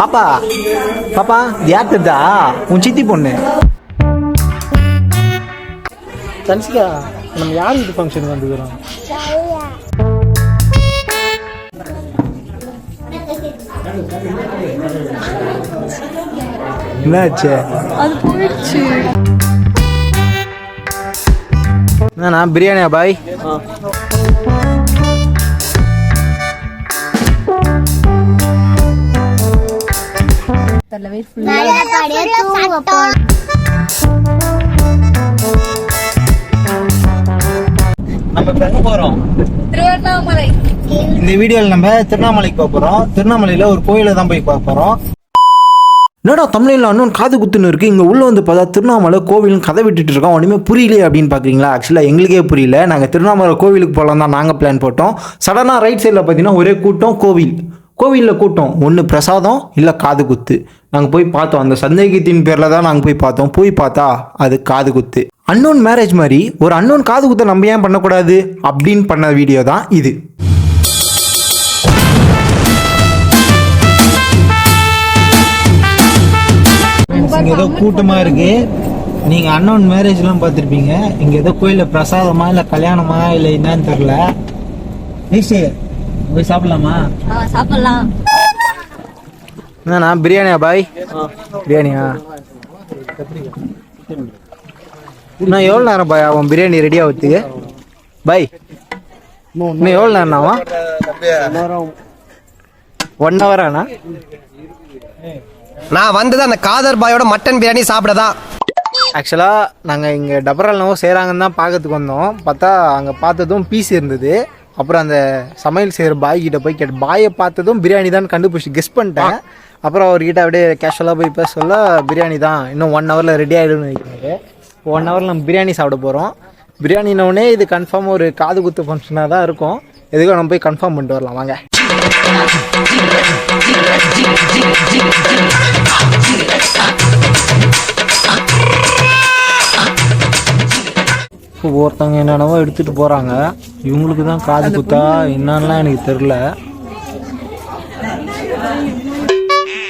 பாப்பா பாப்பா யார் தெரிதா உன் சித்தி பொண்ணு. தன்சிகா நம்ம யார் வீட்டு ஃபங்க்ஷன் வந்துக்கிறோம் என்னாச்சு? அது போயிடுச்சு. என்னண்ணா பிரியாணியா பாய்? போறோம்? திருவண்ணாமலை. இந்த வீடியோவில் நம்ம திருவண்ணாமலைக்கு போக போகிறோம் திருவண்ணாமலையில் ஒரு கோயிலை தான் போய் பார்க்க போகிறோம் என்னடா தமிழில் அண்ணன் காது குத்துன்னு இருக்கு. இங்கே உள்ள வந்து பார்த்தா திருவண்ணாமலை கோவில்னு கதை விட்டுட்டு இருக்கோம். ஒன்றுமே புரியலையே அப்படின்னு பார்க்குறீங்களா ஆக்சுவலாக எங்களுக்கே புரியல. நாங்கள் திருவண்ணாமலை கோவிலுக்கு போகலாம் தான் நாங்கள் பிளான் போட்டோம். சடனாக ரைட் சைடில் பார்த்தீங்கன்னா ஒரே கூட்டம் கோவில். கோவிலில் கூட்டம். ஒன்று பிரசாதம் இல்லை காது குத்து. நாங்கள் போய் பார்த்தோம். அந்த சந்தேகத்தின் பேரில் தான் நாங்கள் போய் பார்த்தோம். போய் பார்த்தா அது காது குத்து. அன்னோன் மேரேஜ் மாதிரி ஒரு அன்னோன் காது குத்தை நம்ம ஏன் பண்ணக்கூடாது? அப்படின்னு பண்ண வீடியோ தான் இது. ஏதோ கூட்டமா இருக்கு. நீங்க அன்னோன் மேரேஜ்லாம் பார்த்துருப்பீங்க. இங்க ஏதோ கோயில்ல பிரசாதமா இல்ல கல்யாணமா இல்ல என்னன்னு தெரியல. ஐஷு போய் சாப்பிடலாமா? சாப்பிடலாம். என்னண்ணா பிரியாணியா பாய்? பிரியாணியா? இன்னும் எவ்வளோ நேரம் பாய் அவன் பிரியாணி ரெடி ஆகுறதுக்கு? பாய். இன்னும் எவ்வளோ நேரம் ஆகும்? ஒன் ஹவர் ஆனா நான் வந்தது அந்த காதர் பாயோட மட்டன் பிரியாணி சாப்பிட தான் ஆக்சுவலாக நாங்கள் இங்கே டபரால் நோ செய்கிறாங்கன்னு தான் பார்க்கறதுக்கு வந்தோம். பார்த்தா அங்கே பார்த்ததும் பீஸ் இருந்தது. அப்புறம் அந்த சமையல் செய்கிற பாய் கிட்ட போய் கேட்டு பாயை பார்த்ததும் பிரியாணி தான் கண்டுபிடிச்சி கெஸ் பண்ணிட்டேன். அப்புறம் அவர்கிட்ட அப்படியே கேஷுவலாக போய் பேச சொல்ல பிரியாணி தான் இன்னும் ஒன் ஹவரில் ரெடி ஆகிடும்னு வைக்கிறாரு ஒன் ஹவரில் நம்ம பிரியாணி சாப்பிட போகிறோம் பிரியாணினோடனே இது கன்ஃபார்ம் ஒரு காது குத்து ஃபங்க்ஷனாக தான் இருக்கும். எதுக்கும் நம்ம போய் கன்ஃபார்ம் பண்ணிட்டு வரலாம் வாங்க. ஒருத்தவங்க என்னென்னவோ எடுத்துகிட்டு போகிறாங்க இவங்களுக்கு தான் காது குத்தா என்னன்னுலாம் எனக்கு தெரில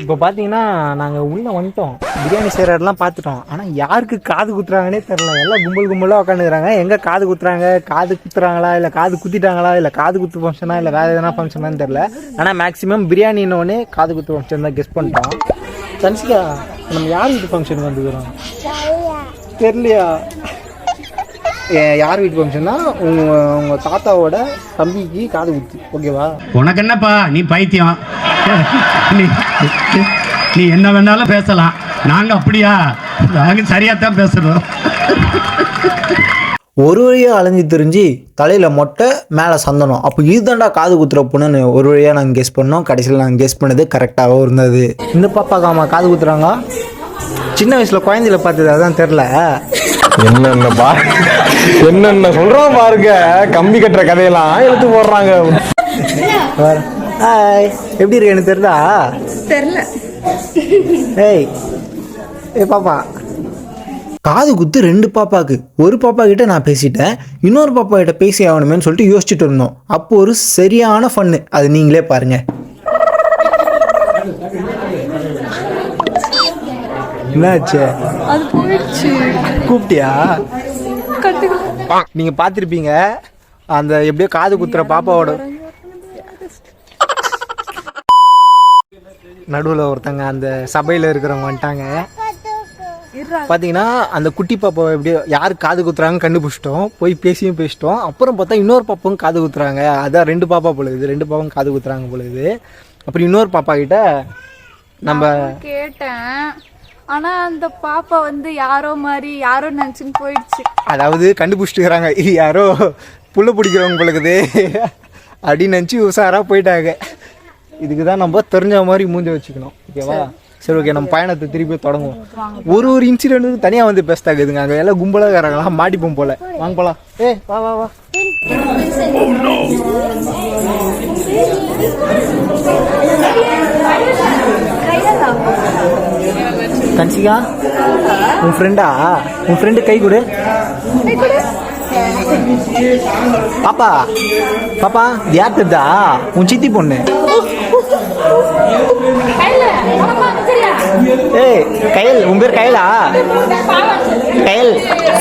இப்போ பார்த்தீங்கன்னா நாங்கள் உள்ளே வந்துட்டோம். பிரியாணி செய்கிற இடம்லாம் பார்த்துட்டோம் ஆனால் யாருக்கு காது குத்துறாங்கன்னே தெரில எல்லாம் கும்பல் கும்பலாக உட்காந்துக்கிறாங்க எங்கே காது குத்துறாங்க? காது குத்துறாங்களா? இல்லை காது குத்திட்டாங்களா? இல்லை காது குத்து ஃபங்க்ஷனா இல்லை வேறு எதனா ஃபங்க்ஷனான்னு தெரில ஆனால் மேக்ஸிமம் பிரியாணின்னொடனே காது குத்து ஃபங்க்ஷன் தான் கெஸ் பண்ணிட்டோம். தன்சிகா நம்ம யார் வீட்டு ஃபங்க்ஷன் வந்துக்கிறோம்? தெரியலையா? எ- யார் வீட்டு ஃபங்க்ஷன்னா உங்க உங்க தாத்தாவோட தம்பிக்கு காது குத்து. ஓகேவா? உனக்கு என்னப்பா? நீ பைத்தியம். நீ நீ என்ன வேணாலும் பேசலாம். நாங்க அப்படியா? நாங்க சரியா தான் பேசுறோம். ஒரு வழியா அலைஞ்சு தெரிஞ்சு தலையில மொட்டை மேலே சந்தனம். அப்போ இதுதான்டா காது குத்துற பொண்ணுன்னு ஒரு வழியா நாங்கள் கெஸ் பண்ணோம். கடைசியில் நாங்கள் கெஸ் பண்ணது கரெக்டாகவும் இருந்தது. இந்த பாப்பாக்கு ஆமா காது குத்துறாங்க? சின்ன வயசுல குழந்தையில பார்த்தது அதான் தெரில என்னென்ன பா. என்னென்ன சொல்றான் பாருங்க. கம்பி கட்டுற கதையெல்லாம் எடுத்து போடுறாங்க. ஹாய் எப்படி இருக்கு எனக்கு தெரியுதா? தெரியல. ஏய் ஏய் பாப்பா. காது குத்து ரெண்டு பாப்பாக்கு. ஒரு பாப்பா கிட்ட நான் பேசிட்டேன். இன்னொரு பாப்பா கிட்ட பேசி ஆகணுமேன்னு சொல்லிட்டு யோசிச்சுட்டு இருந்தோம். அப்போ ஒரு சரியான ஃபன்னு அது நீங்களே பாருங்க. என்னாச்சு? கூப்பிட்டியா? நீங்க பார்த்துருப்பீங்க அந்த எப்படியோ காது குத்துற பாப்பாவோட. நடுவில் ஒருத்தங்க அந்த சபையில் இருக்கிறவங்க வந்துட்டாங்க. பார்த்தீங்கன்னா அந்த குட்டி பாப்பாவை எப்படியோ யார் காது குத்துறாங்க கண்டுபிடிச்சிட்டோம். போய் பேசியும் பேசிட்டோம். அப்புறம் பார்த்தா இன்னொரு பாப்பாவும் காது குத்துறாங்க. அதான் ரெண்டு பாப்பா பொழுது ரெண்டு பாப்பாவும் காது குத்துறாங்க பொழுது அப்புறம் இன்னொரு பாப்பா கிட்ட நம்ம கேட்டேன். ஆனா அந்த பாப்பா வந்து யாரோ மாதிரி யாரோ நினைச்சுன்னு போயிடுச்சு. அதாவது கண்டுபிடிச்சிட்டுக்கிறாங்க இது யாரோ புள்ள பிடிக்கிறவங்க பொழுது அப்படின்னு நினச்சி உஷாராக போயிட்டாங்க. இதுக்கு தான் நம்ம தெரிஞ்ச மாதிரி மூஞ்ச வச்சுக்கணும். ஓகேவா? சரி. ஓகே நம்ம பயணத்தை திருப்பி தொடங்குவோம். ஒரு ஒரு இன்சிடென்ட் தனியாக வந்து பேசுதாக்குதுங்க அங்கே எல்லாம் கும்பலாக இருக்கிறாங்களாம் மாட்டிப்போம் போல. வாங்க போலாம். ஏ வா வா வா. ஹன்சிகா உன் ஃப்ரெண்டா உன் ஃப்ரெண்டு கை கொடு. பாப்பா பாப்பா இது யார் தெரிதா உன் சித்தி பொண்ணு. ஏய் கயல் உன் பேர் கயலா? கயல்.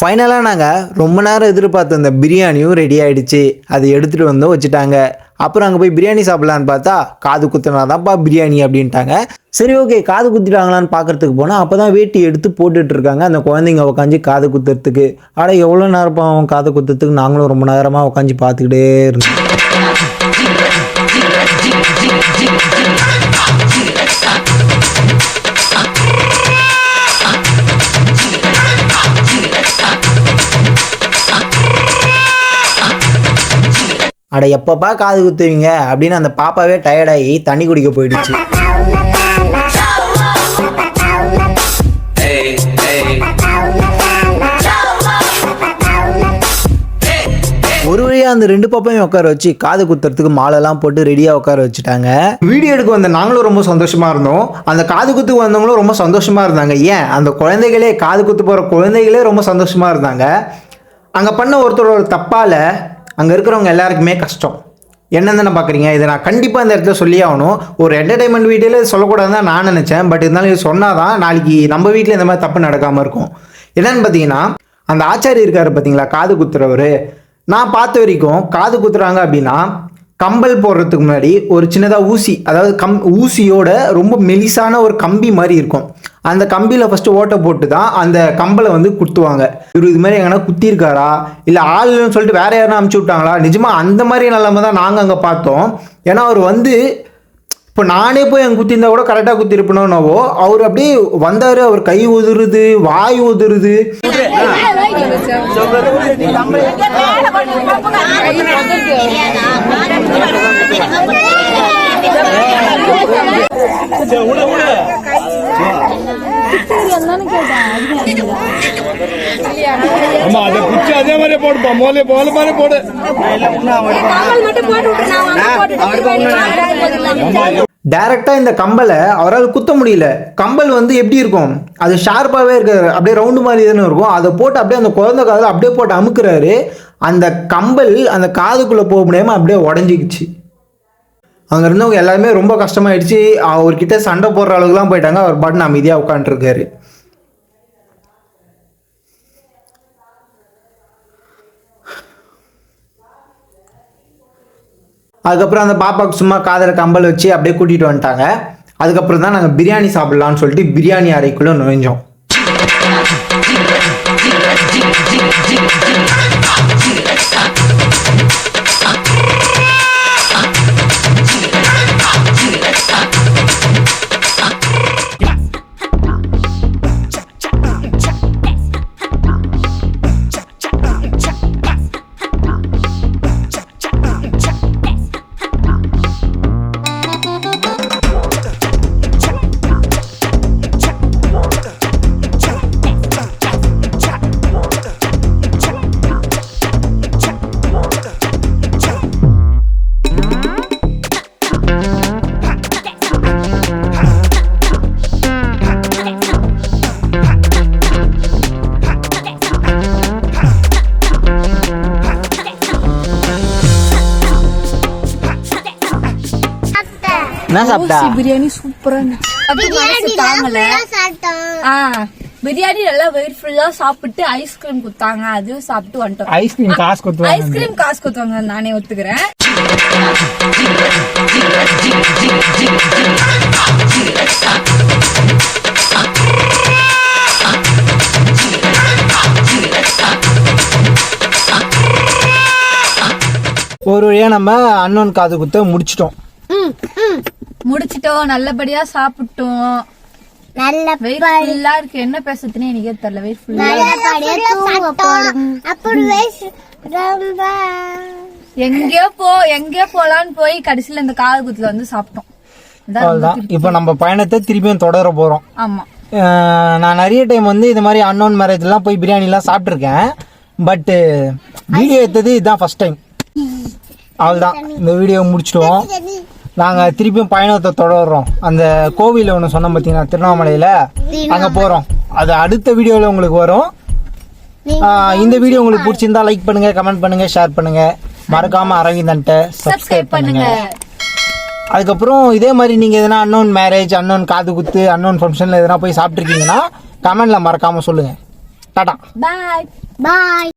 ஃபைனலாக நாங்கள் ரொம்ப நேரம் எதிர்பார்த்த அந்த பிரியாணியும் ரெடி ஆயிடுச்சு. அதை எடுத்துகிட்டு வந்து வச்சுட்டாங்க. அப்புறம் அங்கே போய் பிரியாணி சாப்பிட்லான்னு பார்த்தா காது குத்துனாதான்ப்பா பிரியாணி அப்படின்ட்டாங்க. சரி ஓகே காது குத்திட்டாங்களான்னு பார்க்கறதுக்கு போனால் அப்போ தான் வேட்டி எடுத்து போட்டுட்டு இருக்காங்க அந்த குழந்தைங்க உட்காந்து காது குத்துறதுக்கு. ஆனால் எவ்வளோ நேரம் அவன் காது குத்துறதுக்கு? நாங்களும் ரொம்ப நேரமாக உட்காந்து பார்த்துக்கிட்டே இருந்தோம். அட எப்பப்பா காது குத்துவீங்க? அப்படின்னு அந்த பாப்பாவே டயர்டாகி தண்ணி குடிக்க போயிடுச்சு. ஒரு வழியாக அந்த ரெண்டு பாப்பையும் உட்கார வச்சு காது குத்துறதுக்கு மாலைலாம் போட்டு ரெடியாக உட்கார வச்சுட்டாங்க. வீடியோ எடுக்க வந்த நாங்களும் ரொம்ப சந்தோஷமா இருந்தோம். அந்த காது குத்துக்கு வந்தவங்களும் ரொம்ப சந்தோஷமா இருந்தாங்க. ஏன்? அந்த குழந்தைகளே காது குத்து போகிற குழந்தைகளே ரொம்ப சந்தோஷமா இருந்தாங்க. அங்கே பண்ண ஒருத்தரோட தப்பால் அங்கே இருக்கிறவங்க எல்லாருக்குமே கஷ்டம். என்னென்ன பார்க்குறீங்க இதை நான் கண்டிப்பாக இந்த இடத்துல சொல்லி ஆகணும். ஒரு என்டர்டைன்மெண்ட் வீடியோவில் சொல்லக்கூடாதுன்னு தான் நான் நினச்சேன். பட் இருந்தாலும் இது சொன்னால் தான் நாளைக்கு நம்ம வீட்டில் இந்த மாதிரி தப்பு நடக்காமல் இருக்கும். என்னென்னு பார்த்தீங்கன்னா அந்த ஆச்சாரி இருக்காரு பார்த்தீங்களா காது குத்துறவர். நான் பார்த்த வரைக்கும் காது குத்துறாங்க அப்படின்னா கம்பல் போடுறதுக்கு முன்னாடி ஒரு சின்னதாக ஊசி அதாவது கம் ஊசியோட ரொம்ப மெலிசான ஒரு கம்பி மாதிரி இருக்கும். அந்த கம்பியில் ஃபஸ்ட்டு ஓட்டை போட்டு தான் அந்த கம்பலை வந்து குத்துவாங்க. இவர் இது மாதிரி எங்கன்னா குத்திருக்காரா இல்லை ஆளுன்னு சொல்லிட்டு வேற யாரும் அமுச்சு விட்டாங்களா? நிஜமாக அந்த மாதிரி நிலைமை தான் நாங்கள் அங்கே பார்த்தோம். ஏன்னா அவர் வந்து இப்போ நானே போய் அங்கே குத்திருந்தா கூட கரெக்டாக குத்திருப்பணும்னாவோ அவர் அப்படியே வந்தார் அவர் கை உதுருது வாய் உதுருது ஆமா அதை குச்சி அதே மாதிரி போடுப்பா. மோலே போல மாதிரி போடு. டைரெக்டாக இந்த கம்பலை அவரால் குத்த முடியல. கம்பல் வந்து எப்படி இருக்கும்? அது ஷார்ப்பாகவே இருக்காது அப்படியே ரவுண்டு மாதிரி தானே இருக்கும். அதை போட்டு அப்படியே அந்த குழந்தை காதில் அப்படியே போட்டு அமுக்குறாரு. அந்த கம்பல் அந்த காதுக்குள்ளே போக முடியாமல் அப்படியே உடஞ்சிக்கிச்சு. அங்கே இருந்தவங்க எல்லாருமே ரொம்ப கஷ்டமாயிடுச்சு. அவர்கிட்ட சண்டை போடுற அளவுக்குலாம் போயிட்டாங்க. அவர் பாட்டு அமைதியாக உட்காந்துருக்காரு அதுக்கப்புறம் அந்த பாப்பாவுக்கு சும்மா காதில் கம்பல் வச்சு அப்படியே கூட்டிகிட்டு வந்துட்டாங்க அதுக்கப்புறம் தான் நாங்கள் பிரியாணி சாப்பிட்லான்னு சொல்லிட்டு பிரியாணி அறைக்குள்ளே நுழைஞ்சோம் என்ன சாப்பிட்டா பிரியாணி சூப்பரா பிரியாணி நல்லா வெயிட் ஃபுல்லா சாப்பிட்டு ஐஸ்கிரீம் குத்தாங்க. அதுவும் சாப்பிட்டு வந்துட்டோம். ஐஸ்கிரீம் காசு கொடுத்து ஐஸ்கிரீம் காசு குத்துவாங்க. நானே ஒத்துக்கிறேன். ஒரு வழியாக நம்ம அண்ணன் காது குத்த முடிச்சிட்டோம். முடிச்சிட்டோம் நல்லபடியா சாப்பிட்டோம். நல்ல வெயிட் ஃபுல்லா இருக்கு. என்ன பேசுறதுன்னு எனக்கே தெரியல. வெயிட் ஃபுல்லா எங்கேயோ போ எங்கேயோ போலான்னு போய் கடைசியில இந்த காது குத்துல வந்து சாப்பிட்டோம். இப்போ நம்ம பயணத்தை திருப்பியும் தொடர போகிறோம் ஆமா. நான் நிறைய டைம் வந்து இது மாதிரி அன்னோன் மேரேஜ்லாம் போய் பிரியாணிலாம் சாப்பிட்ருக்கேன் பட்டு வீடியோ எடுத்தது இதுதான் ஃபர்ஸ்ட் டைம் அவ்வளோதான் இந்த வீடியோ முடிச்சிடுவோம். நாங்கள் திருப்பியும் பயணத்தை தொடர்றோம். அந்த கோவில் ஒன்று சொன்னோம் பார்த்தீங்கன்னா திருவண்ணாமலையில்? அங்கே போகிறோம் அது அடுத்த வீடியோவில் உங்களுக்கு வரும். இந்த வீடியோ உங்களுக்கு பிடிச்சிருந்தா லைக் பண்ணுங்க கமெண்ட் பண்ணுங்க ஷேர் பண்ணுங்க. மறக்காம அரவிந்தன்ட்ட சப்ஸ்கிரைப் பண்ணுங்க. அதுக்கப்புறம் இதே மாதிரி நீங்கள் எதனா அன்னோன் மேரேஜ் அன்னோன் காது குத்து அன்னோன் ஃபங்க்ஷனில் எதனா போய் சாப்பிட்ருக்கீங்கன்னா கமெண்டில் மறக்காமல் சொல்லுங்கள் டாட்டா பாய் பாய்